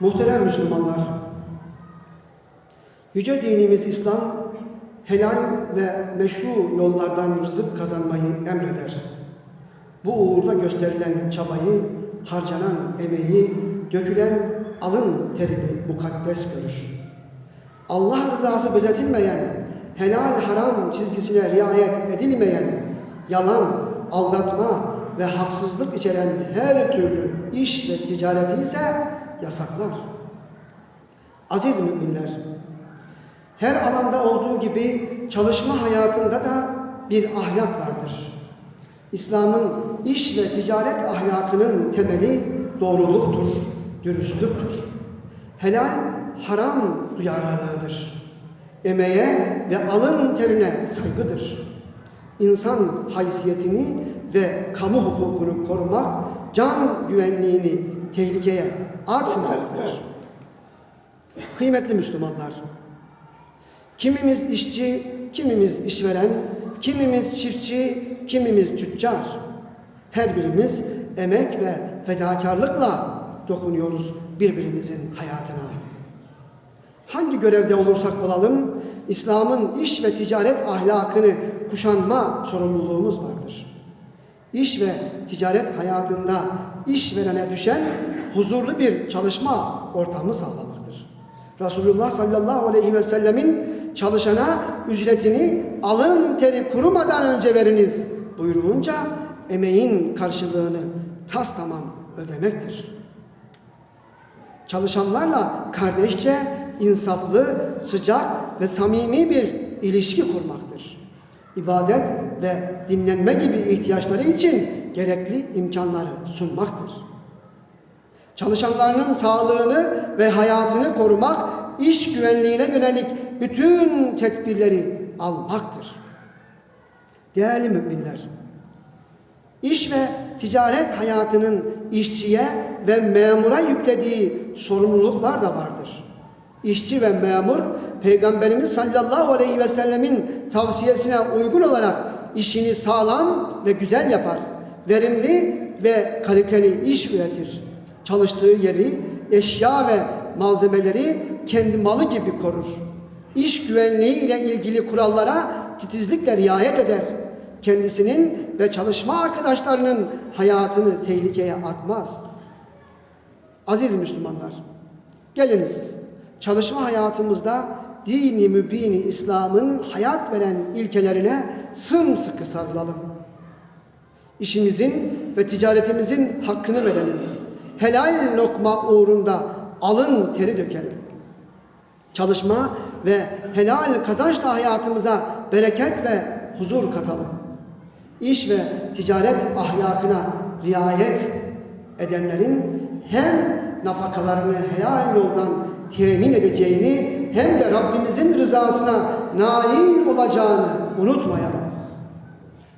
Muhterem Müslümanlar, Yüce dinimiz İslam, helal ve meşru yollardan rızık kazanmayı emreder. Bu uğurda gösterilen çabayı, harcanan emeği, dökülen alın terini mukaddes görür. Allah rızası gözetilmeyen, helal haram çizgisine riayet edilmeyen, yalan, aldatma ve haksızlık içeren her türlü iş ve ticareti ise yasaklar. Aziz müminler, her alanda olduğu gibi çalışma hayatında da bir ahlak vardır. İslam'ın iş ve ticaret ahlakının temeli doğruluktur, dürüstlüktür. Helal, haram duyarlılığıdır. Emeğe ve alın terine saygıdır. İnsan haysiyetini ve kamu hukukunu korumak, can güvenliğini tehlikeye atmamaktır. Kıymetli Müslümanlar, kimimiz işçi, kimimiz işveren, kimimiz çiftçi, kimimiz tüccar. Her birimiz emek ve fedakarlıkla dokunuyoruz birbirimizin hayatına. Hangi görevde olursak olalım, İslam'ın iş ve ticaret ahlakını kuşanma sorumluluğumuz vardır. İş ve ticaret hayatında işverene düşen huzurlu bir çalışma ortamı sağlamaktır. Resulullah sallallahu aleyhi ve sellemin çalışana ücretini alın teri kurumadan önce veriniz buyurulunca emeğin karşılığını tas tamam ödemektir. Çalışanlarla kardeşçe, insaflı, sıcak ve samimi bir ilişki kurmaktır. İbadet ve dinlenme gibi ihtiyaçları için gerekli imkanları sunmaktır. Çalışanlarının sağlığını ve hayatını korumak, iş güvenliğine yönelik bütün tedbirleri almaktır. Değerli müminler, İş ve ticaret hayatının işçiye ve memura yüklediği sorumluluklar da vardır. İşçi ve memur Peygamberimiz sallallahu aleyhi ve sellemin tavsiyesine uygun olarak işini sağlam ve güzel yapar. Verimli ve kaliteli iş üretir. Çalıştığı yeri, eşya ve malzemeleri kendi malı gibi korur. İş güvenliği ile ilgili kurallara titizlikle riayet eder. Kendisinin ve çalışma arkadaşlarının hayatını tehlikeye atmaz. Aziz Müslümanlar, geliniz çalışma hayatımızda dini mübini İslam'ın hayat veren ilkelerine sımsıkı sarılalım. İşimizin ve ticaretimizin hakkını verelim. Helal lokma uğrunda alın teri dökelim. Çalışma ve helal kazançla hayatımıza bereket ve huzur katalım. İş ve ticaret ahlakına riayet edenlerin hem nafakalarını helal yoldan temin edeceğini hem de Rabbimizin rızasına nail olacağını unutmayalım.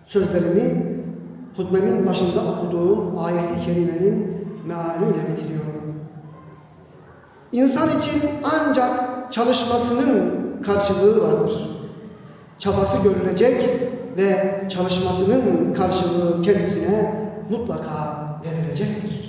Sözlerimi hutbemin başında okuduğum ayeti kerimenin mealiyle bitiriyorum. İnsan için ancak çalışmasının karşılığı vardır. Çabası görülecek ve çalışmasının karşılığı kendisine mutlaka verilecektir.